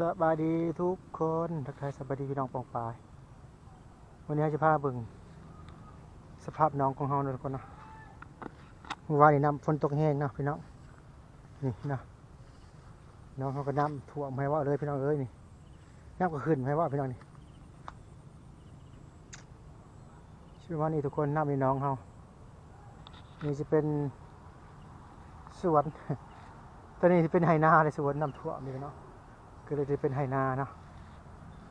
สบายดีทุกคนทักทายสบายดีพี่น้องปองปาย วันนี้จะพาเบิ่งสภาพน้องของเฮาเนาะทุกคนนะวานนี่น้ำฝนตกแห้งนะพี่น้อง นี่นะน้องเขาก็น้ำท่วมให้ว่าเลยพี่น้องเอ้ยนี่น้ำก็ขึ้นให้ว่าพี่น้องนี่ชื่อว่านี่ทุกคนน้ำในน้องเฮานี่จะเป็นสวนตอนนี้จะเป็นไหนาเลยสวนน้ำท่วมนี่เนาะ ก็เลยจะเป็นไหนาเนาะ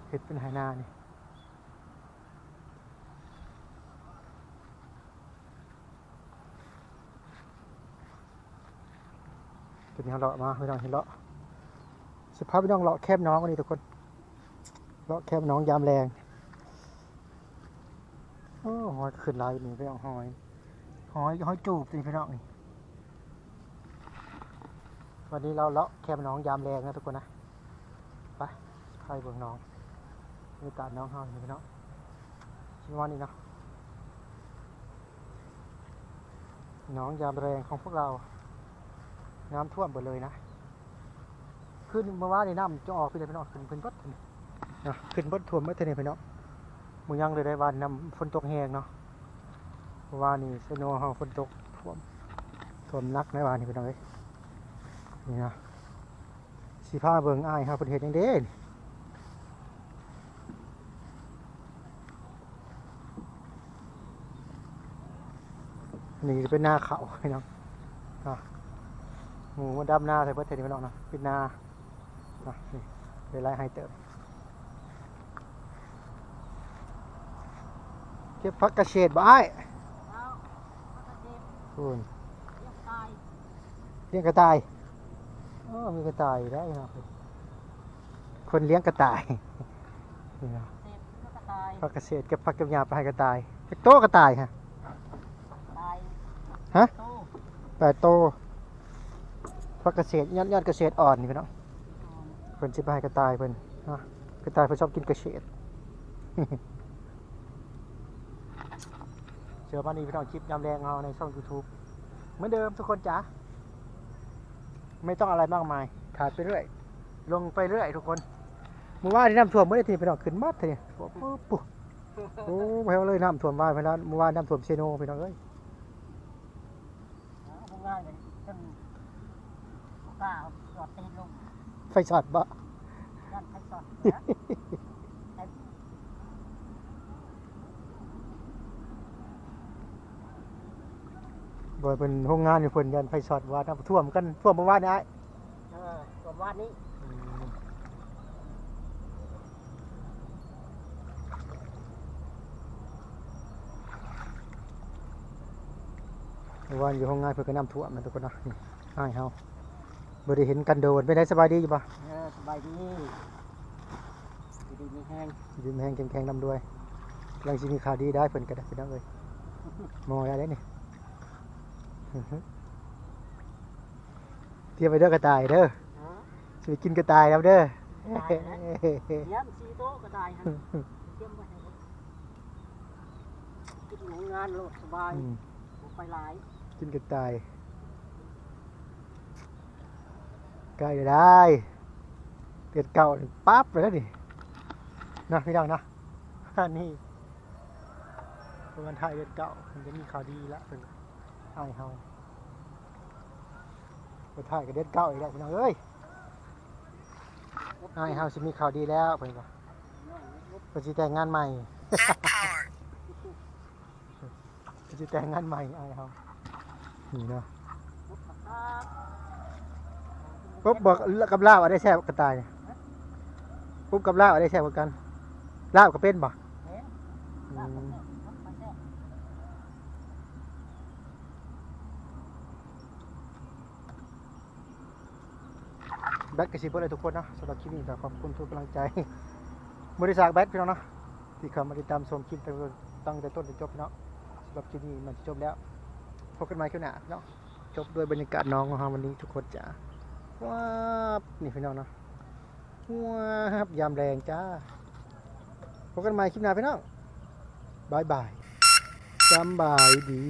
เห็ดเป็นไหนานี่ตัวนี้เราเลาะมาพี่น้องเห็นเลาะสภาพพี่น้องเลาะแคบน้องกันนี่ทุกคนเลาะแคบน้องยามแรงโอ้หอยขึ้นลายนี่พี่น้องหอยหอยหอยจูบนี่พี่น้องนี่วันนี้เราเลาะแคบน้องยามแรงนะทุกคนนะ พายเบิ่งน้องบรรยากาศน้องเฮานี่พี่น้องชิวันนี้เนาะน้องยามแรงของพวกเรา น้ำท่วมหมดเลยนะขึ้นเมื่อวานนี่น้ำจะออกขึ้นเลยพี่น้องขึ้นขึ้นบดนี่นะขึ้นบดท่วมเมื่อเทนี่พี่น้องมึงยังเลยได้วานน้ำฝนตกแห้งเนาะเมื่อวานนี่เซโนเฮาฝนตกท่วมท่วมนักในวานนี่พี่น้องเอ้ยนี่นะสีผ้าเบิ่งอ้ายฮะเพิ่นเฮ็ดจังเด้น นี่เป็นหน้าเขาพี่น้องหมูมันดำหน้าใส่เพื่อเทนี่ไม่ต้องนะปิดหน้าอะนี่เป็นไรไฮเติมเก็บพักกระเฉดบ่ไอ้ายแล้วมันก็เจ็บคุณเจ็บตายเลี้ยงกระต่ายอ๋อมีกระต่ายอยู่ได้ครับคนเลี้ยงกระต่ายนี่นะเจ็บมันก็ตายพักกระเฉดเก็บพักเก็บยาไปให้กระต่ายเก็บโตกระต่ายฮะตาย ฮะแปดโตพักกระเฉดยอดยอดเกระเฉดอ่อนนี่พี่น้องเพิ่นสิไปให้กระต่ายเพิ่นนะกระต่ายเพิ่นชอบกินเกรเฉดเจอมานี่พี่น้องคลิปยำแดงเอาในช่อง YouTube เหมือนเดิมทุกคนจ๋าไม่ต้องอะไรมากมายถ่ายไปเรื่อย ลงไปเรื่อยทุกคนเมื่อวานที่น้ำท่วมเมื่อทีพี่น้องขึ้นมัดทีท่วมปุ๊บปุ๊บโอ้ไปเอาเลยน้ำท่วมบ้านพี่น้องเมื่อวานน้ำท่วมเซโนพี่น้องเอ้ย ง่ายเลยจนกล้าเอาสอดตีนลงไฟช็อตบ่ยันไทยสอดเนี่ยแต่บ่เป็นโรงงานอยู่เพิ่นยันไฟช็อตว่าน้ำท่วมกันท่วมเมื่อวานนี้ไอ้เออส่วนวานนี้ เมื่อ วานอยู่ห้องงานเพื่อก็น้ำท่วมนะทุกคนนะนี่อ้ายเฮาบ่ได้เห็นกันโดนไปได้สบายดีอยู่ปะเออสบายดีดีมีแห้งยิ้มแห้งแข็งๆนำด้วยกำลังสิมีข่าวดีได้เพิ่นก็ได้พี่น้องเอ้ยมองอะไรนี่อื้อหือเตรียมไปเด้อกระต่ายเด้อฮะสิไปกินกระต่ายแล้วเด้อตายแล้วเยี่ยมสีโตะก็ได้ฮะเตรียมไว้ให้ผมกินหมูงานโลดสบายอืมบ่ไปหลาย กินกระต่ายใกล้ได้เดือนเก่าปั๊บไปแล้วนี่นะพี่น้องนะอันนี้เป็นวันไทยเดือนเก่ามันจะมีข่าวดีละเป็นไอ้เฮาวันไทยกับเดือนเก่าอีกแล้วพี่น้องเอ้ยไอ้เฮาสิมีข่าวดีแล้วเพิ่นก็เพิ่นสิแต่งงานใหม่เพิ่นสิแต่งงานใหม่ไอ้เฮา นี่เนาะปุ๊บบอกกับลาบอะไรแซ่บกระต่ายปุ๊บกับลาบอะไรแซ่บกันลาบก็เป็นบ่แบทกระสิบอะไรทุกคนนะสำหรับคลิปนี้ก็ขอบคุณทุกกำลังใจบริษัทแบทพี่น้องเนาะที่เข้ามาติดตามชมคลิปตั้งแต่ตั้งแต่ต้นจนจบพี่น้องสำหรับคลิปนี้มันจะจบแล้ว พบกันใหม่คลิปหน้าเนาะจบด้วยบรรยากาศน้องของเราวันนี้ทุกคนจ้าว้าบนี่พี่น้องเนาะว้าบยามแรงจ้าพบกันใหม่คลิปหน้าพี่น้องบายบายจำบายดี